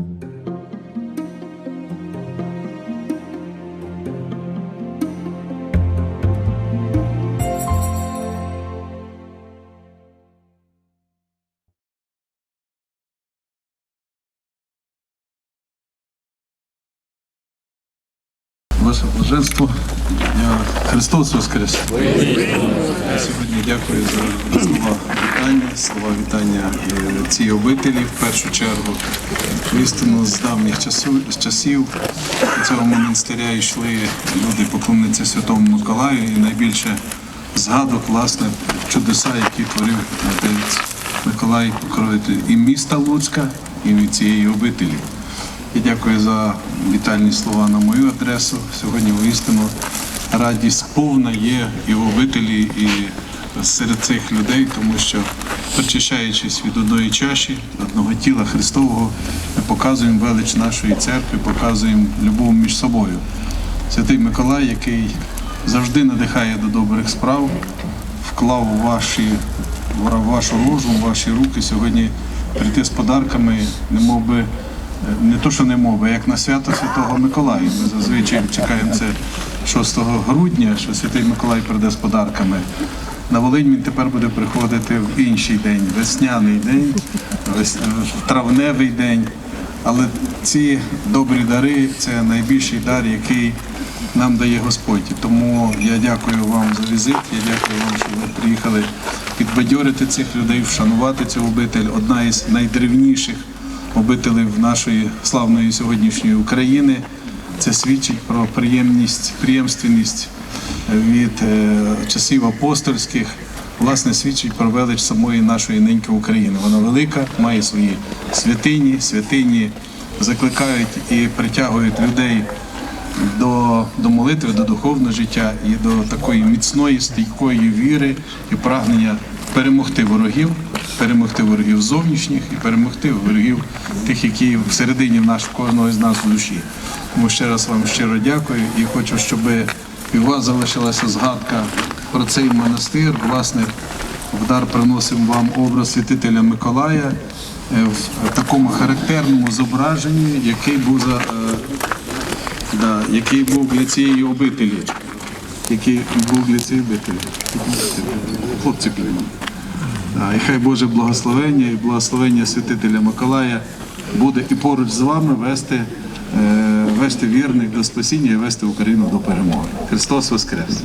Thank you. Ваше блаженство, я Христос Воскрес. Я сьогодні дякую за слова вітання, слова вітання цій обителі в першу чергу. Істину з давніх часу, з часів цього монастиря йшли люди поклонниці Святому Миколаю і найбільше згадок, власне, чудеса, які творив отець Миколай Покровитель і міста Луцька, і від цієї обителі. Я дякую за вітальні слова на мою адресу. Сьогодні воістину радість повна є і в обителі, і серед цих людей, тому що причащаючись від одної чаші, одного тіла Христового, ми показуємо велич нашої церкви, показуємо любов між собою. Святий Миколай, який завжди надихає до добрих справ, вклав ваші вашу в ваші руки сьогодні прийти з подарками, не мов би, не то, що не мов би, як на свято Святого Миколая. Ми зазвичай чекаємо це 6 грудня, що Святий Миколай прийде з подарками. На Волинь він тепер буде приходити в інший день, весняний день, травневий день. Але ці добрі дари це найбільший дар, який нам дає Господь. Тому я дякую вам за візит. Я дякую вам, що ви приїхали підбадьорити цих людей, вшанувати цю обитель. Одна із найдревніших обителей нашої славної сьогоднішньої України. Це свідчить про приємність, приємственність від е, часів апостольських. Власне, свідчить про велич самої нашої неньки України. Вона велика, має свої святині, святині закликають і притягують людей до, до молитви, до духовного життя і до такої міцної, стійкої віри і прагнення перемогти ворогів, перемогти ворогів зовнішніх і перемогти ворогів тих, які всередині наш кожного з нас в душі. Тому ще раз вам щиро дякую і хочу, щоб і у вас залишилася згадка про цей монастир. Власне, в дар приносимо вам образ святителя Миколая е, в такому характерному зображенні, який був за. е, Да, який був для цієї обителі. Який був для цієї обителі. Хлопці клімат. І хай Боже благословення і благословення святителя Миколая буде і поруч з вами вести, е, вести вірних до спасіння і вести Україну до перемоги. Христос Воскрес!